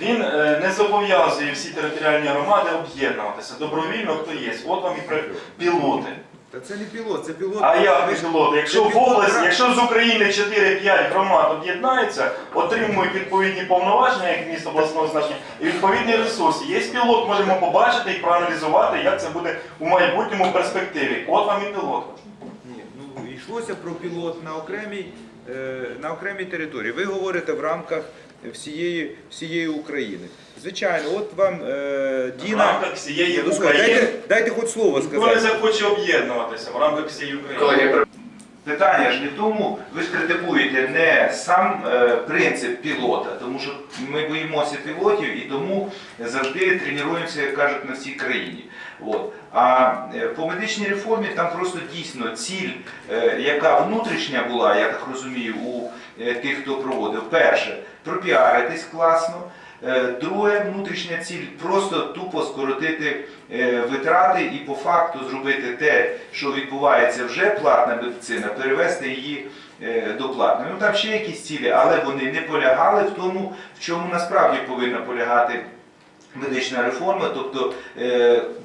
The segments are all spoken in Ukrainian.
Він е, не зобов'язує всі територіальні громади об'єднуватися добровільно, хто є. От вам і пілоти. Та це не пілот, це пілот. А як не пілоти? Якщо в пілот області, якщо з України 4-5 громад об'єднаються, отримують відповідні повноваження, як місто обласного значення, і відповідні ресурси. Є пілот, можемо побачити і проаналізувати, як це буде у майбутньому перспективі. От вам і пілот. Ні, ну йшлося про пілот на окремій, е, на окремій території. Ви говорите в рамках всієї, всієї України. Звичайно, от вам е, В Діна. рамках всієї України. дайте, дайте хоч слово Ніхто не сказати. захоче об'єднуватися в рамках всієї України. Питання ж не в тому, ви ж критикуєте не сам е, принцип пілота, тому що ми боїмося пілотів і тому завжди тренуємося, як кажуть, на всій країні. От. А е, по медичній реформі там просто дійсно ціль, е, яка внутрішня була, я так розумію, у тих, хто проводив, перше, пропіаритись класно. Е, Друге, внутрішня ціль просто тупо скоротити е, витрати і по факту зробити те, що відбувається вже платна медицина, перевести її е, до платної. Ну там ще якісь цілі, але вони не полягали в тому, в чому насправді повинна полягати медична реформа, тобто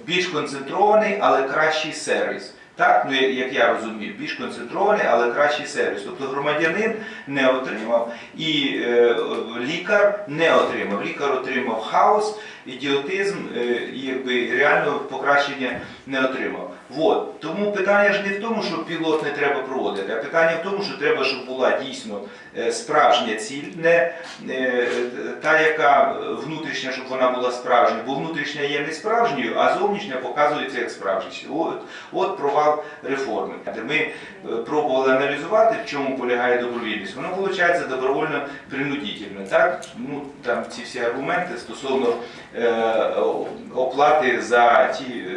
більш концентрований, але кращий сервіс. Так, ну як я розумію, більш концентрований, але кращий сервіс. Тобто громадянин не отримав і е, лікар не отримав. Лікар отримав хаос, ідіотизм е, і якби реального покращення не отримав. Вот. Тому питання ж не в тому, що пілот не треба проводити, а питання в тому, що треба, щоб була дійсно е, справжня ціль, не е, та, яка внутрішня, щоб вона була справжня, бо внутрішня є не справжньою, а зовнішня показується як справжність. От, от провал реформи. Ми е, пробували аналізувати, в чому полягає добровільність. Воно виходить добровольно принудительно. Так? Ну, там ці всі аргументи стосовно е, оплати за ті, е,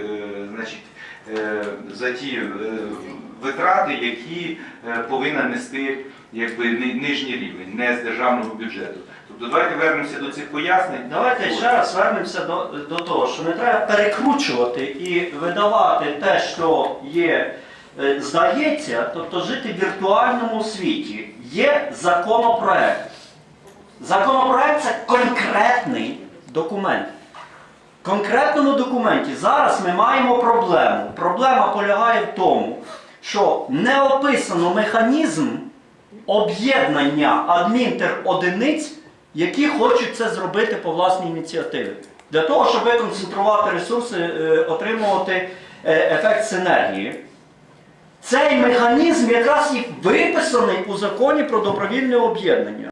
значить, е, за ті е, витрати, які е, повинна нести якби, нижній рівень, не з державного бюджету. Тобто давайте вернемося до цих пояснень. Давайте ще раз вернемося до, до того, що не треба перекручувати і видавати те, що є, е, здається, тобто жити в віртуальному світі. Є законопроект. Законопроект це конкретний документ. В конкретному документі зараз ми маємо проблему. Проблема полягає в тому, що не описано механізм об'єднання адмінтеродиниць, які хочуть це зробити по власній ініціативі. Для того, щоб виконцентрувати ресурси, е, отримувати е, ефект синергії. Цей механізм якраз і виписаний у законі про добровільне об'єднання.